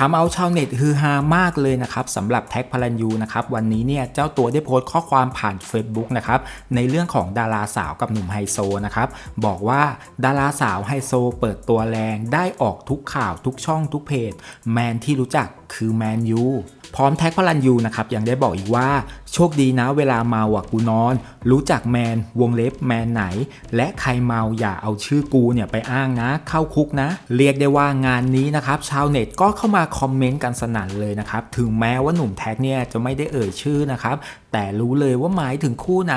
ทำเอาชาวเน็ตฮือฮามากเลยนะครับสำหรับแท็กพลันยูนะครับวันนี้เนี่ยเจ้าตัวได้โพสต์ข้อความผ่าน Facebook นะครับในเรื่องของดาราสาวกับหนุ่มไฮโซนะครับบอกว่าดาราสาวไฮโซเปิดตัวแรงได้ออกทุกข่าวทุกช่องทุกเพจ แมนที่รู้จักคือแมนยู พร้อมแท็กพลันยูนะครับยังได้บอกอีกว่า โชคดีนะเวลาเมาอะกูนอน รู้จักแมนวงเล็บแมนไหน และใครเมาอย่าเอาชื่อกูเนี่ยไปอ้างนะ เข้าคุกนะ เรียกได้ว่างานนี้นะครับชาวเน็ตก็เข้ามาคอมเมนต์กันสนั่นเลยนะครับถึงแม้ว่าหนุ่มแท็กเนี่ยจะไม่ได้เอ่ยชื่อนะครับแต่รู้เลยว่าหมายถึงคู่ไหน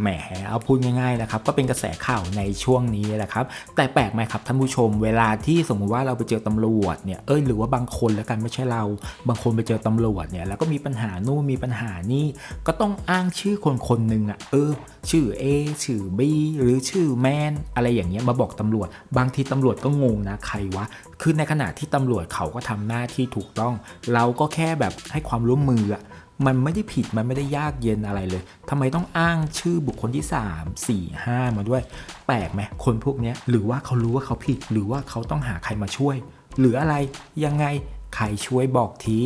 แหมเอาพูดง่ายๆนะครับก็เป็นกระแสข่าวในช่วงนี้แหละครับแต่แปลกไหมครับท่านผู้ชม เวลาที่สมมุติว่าเราไปเจอตำรวจเนี่ยเอ้ยหรือว่าบางคนแล้วกันไม่ใช่เรา บางคนไปเจอตำรวจเนี่ยแล้วก็มีปัญหานู่นมีปัญหานี่ก็ต้องอ้างชื่อคนคนหนึ่งอะเออ ชื่อ A ชื่อ B หรือชื่อแมนอะไรอย่างเงี้ยมาบอกตำรวจ บางทีตำรวจก็งงนะใครวะคือในขณะที่ตำรวจเขาก็ทำหน้าที่ถูกต้อง เราก็แค่แบบให้ความร่วมมืออะมันไม่ได้ผิดมันไม่ได้ยากเย็นอะไรเลยทำไมต้องอ้างชื่อบุคคลที่ 3 4 5 มาด้วย แปลกไหมคนพวกนี้หรือว่าเขารู้ว่าเขาผิด หรือว่าเขาต้องหาใครมาช่วย หรืออะไรยังไง ใครช่วยบอกที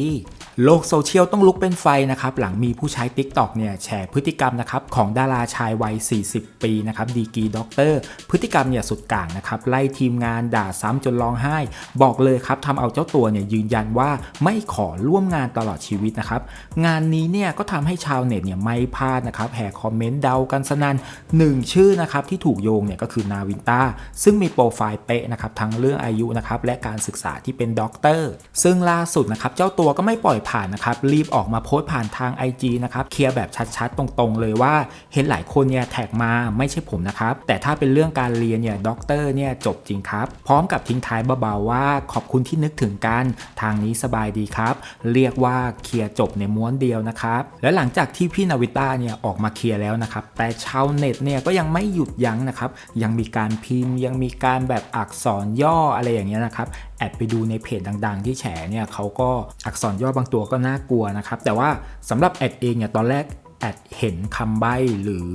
โลกโซเชียลต้องลุกเป็นไฟนะครับ หลังมีผู้ใช้ TikTok เนี่ยแชร์พฤติกรรมนะครับของดาราชายวัย 40 ปีนะครับดีกีด็อกเตอร์พฤติกรรมเนี่ยสุดกลางนะครับ ไล่ทีมงานด่าซ้ำจนร้องไห้ บอกเลยครับทำเอาเจ้าตัวเนี่ยยืนยันว่าไม่ขอร่วมงานตลอดชีวิตนะครับ งานนี้เนี่ยก็ทำให้ชาวเน็ตเนี่ยไม่พลาดนะครับแห่คอมเมนต์เดากันสนั่นหนึ่งชื่อนะครับที่ถูกโยงเนี่ยก็คือนาวินตาซึ่งมีโปรไฟล์เป๊ะนะครับทั้งเรื่องอายุนะครับและการศึกษาที่เป็นด็อกเตอร์ซึ่งึ่งล่าสุดนะครับเจ้าตัวก็ไม่ปล่อยผ่านนะครับรีบออกมาโพสต์ผ่านทาง IG นะครับเคลียร์แบบชัดๆ ตรงๆ เลยว่าเห็นหลายคนเนี่ยแท็กมาไม่ใช่ผมนะครับแต่ถ้าเป็นเรื่องการเรียนเนี่ยด็อกเตอร์เนี่ยจบจริงครับ พร้อมกับทิ้งท้ายเบาๆว่าขอบคุณที่นึกถึงกันทางนี้สบายดีครับ เรียกว่าเคลียร์จบในม้วนเดียวนะครับและหลังจากที่พี่นาวิต้าเนี่ยออกมาเคลียร์แล้วนะครับแต่ชาวเน็ตเนี่ยก็ยังไม่หยุดยั้งนะครับยังมีการพิมพ์ยังมีการแบบอักษรย่ออะไรอย่างเงี้ยนะครับแอดไปดูในเพจดัง ๆ ที่แฉเนี่ยเขาก็อักษรย่อบางตัวก็น่ากลัวนะครับ แต่ว่าสำหรับแอดเองเนี่ยตอนแรกแอดเห็นคำใบ้หรือ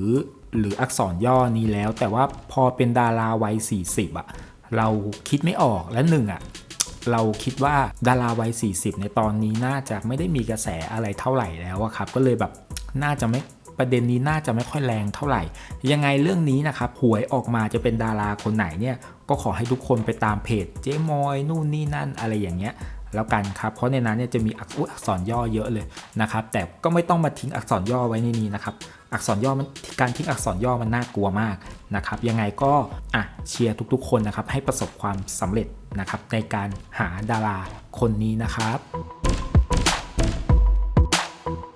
หรืออักษรย่อนี้แล้ว แต่ว่าพอเป็นดาราวัย 40อะเราคิดไม่ออกและหนึ่งอะเราคิดว่าดาราวัย 40 ในตอนนี้น่าจะไม่ได้มีกระแสอะไรเท่าไหร่แล้วอะครับ ก็เลยแบบน่าจะไม่ประเด็นนี้น่าจะไม่ค่อยแรงเท่าไหร่ ยังไงเรื่องนี้นะครับหวยออกมาจะเป็นดาราคนไหนเนี่ยก็ขอให้ทุกคนไปตามเพจเจ๊มอยนู่นนี่นั่นอะไรอย่างเงี้ย แล้วกันครับ เพราะในนั้นเนี่ยจะมีอักอักษรย่อเยอะเลยนะครับ แต่ก็ไม่ต้องมาทิ้งอักษรย่อไว้ในนี้นะครับ อักษรย่อมันการทิ้งอักษรย่อมันน่ากลัวมากนะครับ ยังไงก็อะเชียร์ทุกๆ คนนะครับให้ประสบความสำเร็จนะครับในการหาดาราคนนี้นะครับ